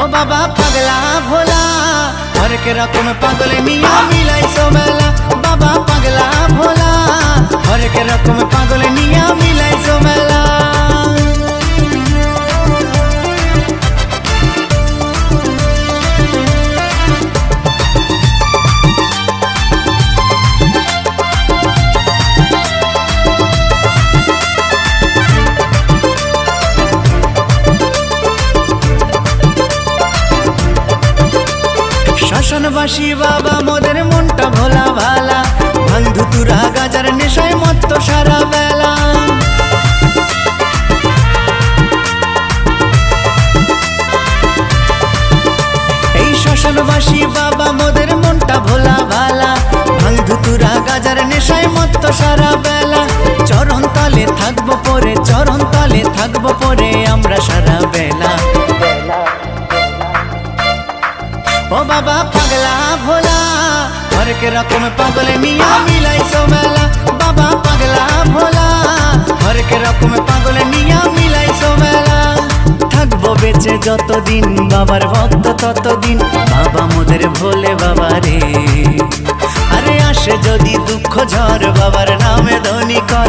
ও বাবা, পাগলা ভোলা হরেক রকম পাগল মিয়া মিলাইছো মেলা। বাবা, পাগলা ভোলা হরেক রকম পাগল শ্মশানবাসী বাবা, মোদের মনটা ভোলা ভালা। ভাঙ ধুতুরা গাজার নেশায় মত্ত সারা বেলা। এই শ্মশানবাসী বাবা, মোদের মনটা ভোলা ভালা। ভাঙ ধুতুরা গাজার নেশায় মত্ত সারা বেলা। চরণ তলে থাকব পরে, চরণ তলে থাকব পরে আমরা সারা বেলা। ও বাবা, পাগলা ভোলা হরেক রকম পাগল নিয়া মিলাইছো মেলা। বাবা, পাগলা ভোলা হরেক রকম পাগল নিয়া মিলাইছো মেলা। থাকব বেঁচে যতদিন, বাবার ভক্ত ততদিন। বাবা মোদের ভোলে বাবা রে। আরে আসে যদি দুঃখ ঝড়, বাবার নামে ধনী কর।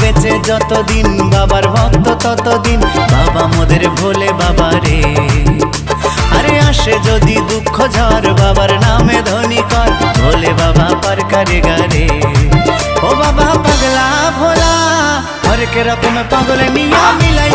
বেঁচে যতদিন, বাবার ভক্ত ততদিন। বাবা মোদের ভোলে বাবা রে। আরে আসে যদি দুঃখ ঝড়, বাবার নামে ধনী কর। ভোলে বাবা পার কারে গারে। ও বাবা পাগলা ভোলা হরেক রকম পাগল নিয়া মিলাইছো